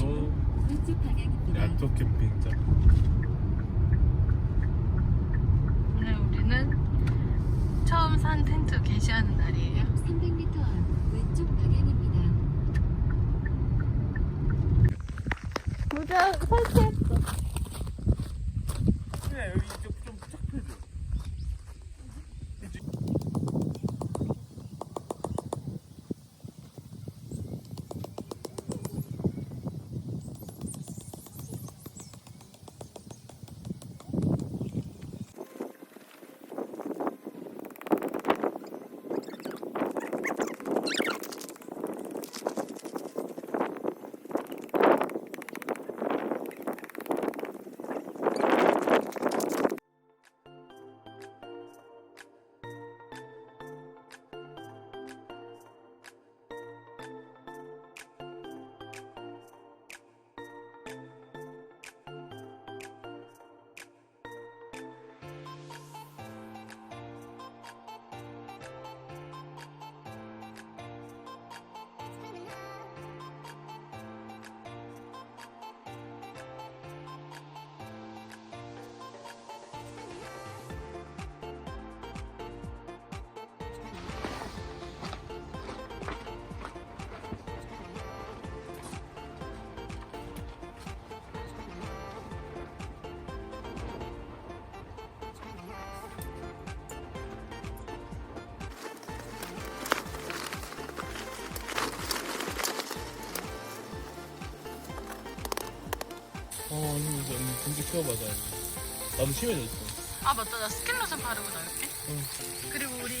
방향입니다. 야토 캠핑장 오늘 우리는 처음 산 텐트 게시하는 날이에요. 300m 앞 왼쪽 방향입니다. 모자 설치 어 언니 이제 언니 군지 키워봐자 나도 심해졌어 아 맞다 나 스킨 로션 바르고 나올게. 응. 그리고 우리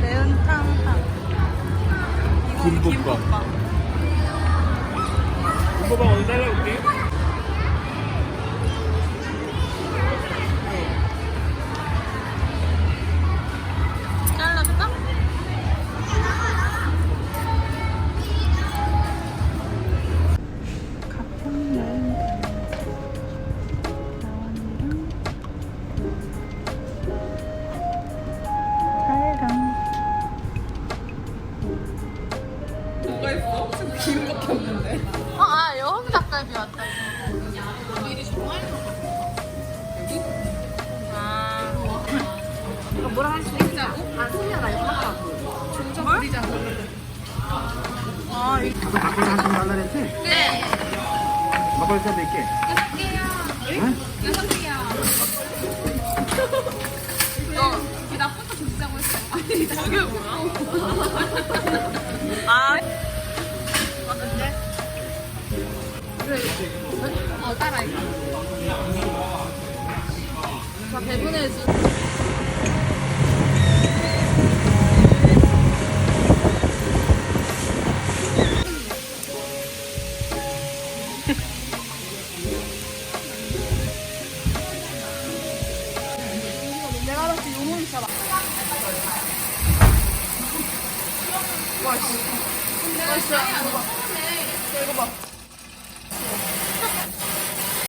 매운탕탕. 이건 김밥밥. 김밥밥. 이거방 어디 잘라올게 기름밖에 없는데. 어, 아, 여왕 닭갈비 왔다. 아, 이거 뭐라 할수 있냐고? 아, 소리야 나 이거 하라고. 중저 부리자고. 아, 이 가서 바꿔서 한통 달라 그랬지? 네. 바꿔서 몇 개? 여섯 개야. 어, 이 나쁜 거 주자고 했어. 아니, 저게 뭐야? 배분해줘. 내가 알았지, 요놈 있잖아. 와, 씨. 와, 씨. 이거 봐. 이거 봐.